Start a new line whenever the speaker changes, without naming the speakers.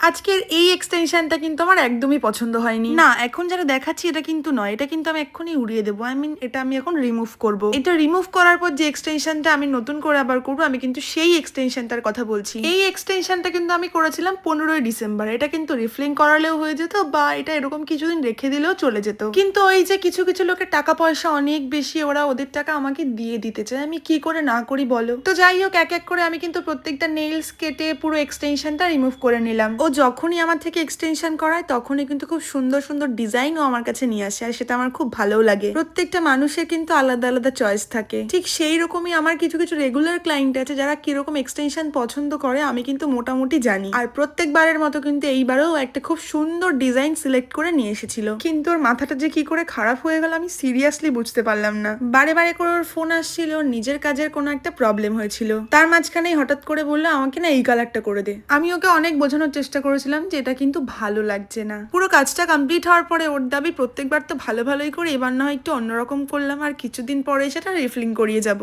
আজকের এই এক্সটেনশনটা কিন্তু আমার একদমই পছন্দ হয়নি। না এখন যারা দেখাচ্ছি এটা কিন্তু নয় এটা কিন্তু আমি এক্ষুনি উড়িয়ে দেবো। আই মিন এটা আমি এখন রিমুভ করব। এটা রিমুভ করার পর যে এক্সটেনশনটা আমি নতুন করে আবার করব আমি কিন্তু সেই এক্সটেনশনটার কথা বলছি। এই এক্সটেনশনটা কিন্তু আমি করেছিলাম পনেরোই ডিসেম্বর। এটা কিন্তু রিফ্লিং করালেও হয়ে যেত বা এটা এরকম কিছুদিন রেখে দিলেও চলে যেত। কিন্তু ওই যে কিছু কিছু লোকের টাকা পয়সা অনেক বেশি ওরা ওদের টাকা আমাকে দিয়ে দিতে চায়। আমি কি করে না করি বলো? তো যাই হোক এক এক করে আমি কিন্তু প্রত্যেকটা নেইলস কেটে পুরো এক্সটেনশনটা রিমুভ করে নিলাম। যখনই আমার থেকে এক্সটেনশন করায়, তখনই কিন্তু খুব সুন্দর সুন্দর ডিজাইনও আমার কাছে নিয়ে আসে আর সেটা আমার খুব ভালো লাগে। প্রত্যেকটা মানুষের কিন্তু আলাদা আলাদা চয়েস থাকে। ঠিক সেই রকমই আমার কিছু কিছু রেগুলার ক্লায়েন্ট আছে যারা কীরকম এক্সটেনশন পছন্দ করে আমি কিন্তু মোটামুটি জানি। আর প্রত্যেকবারের মতো কিন্তু এইবারেও একটা খুব সুন্দর ডিজাইন সিলেক্ট করে নিয়ে এসেছিল। কিন্তু ওর মাথাটা যে কি করে খারাপ হয়ে গেল আমি সিরিয়াসলি বুঝতে পারলাম না। বারে বারে করে ওর ফোন আসছিল, নিজের কাজের কোনো একটা প্রবলেম হয়েছিল। তার মাঝখানেই হঠাৎ করে বলল, আমাকে না এই কালারটা করে দে। আমি ওকে অনেক বোঝানোর চেষ্টা করেছিলাম যে এটা কিন্তু ভালো লাগছে না। পুরো কাজটা কমপ্লিট হওয়ার পরে ওর দাবি প্রত্যেকবার তো ভালো ভালোই করে, এবার না হয় একটু অন্যরকম করলাম আর কিছুদিন পরে সেটা রিফিলিং করিয়ে যাব।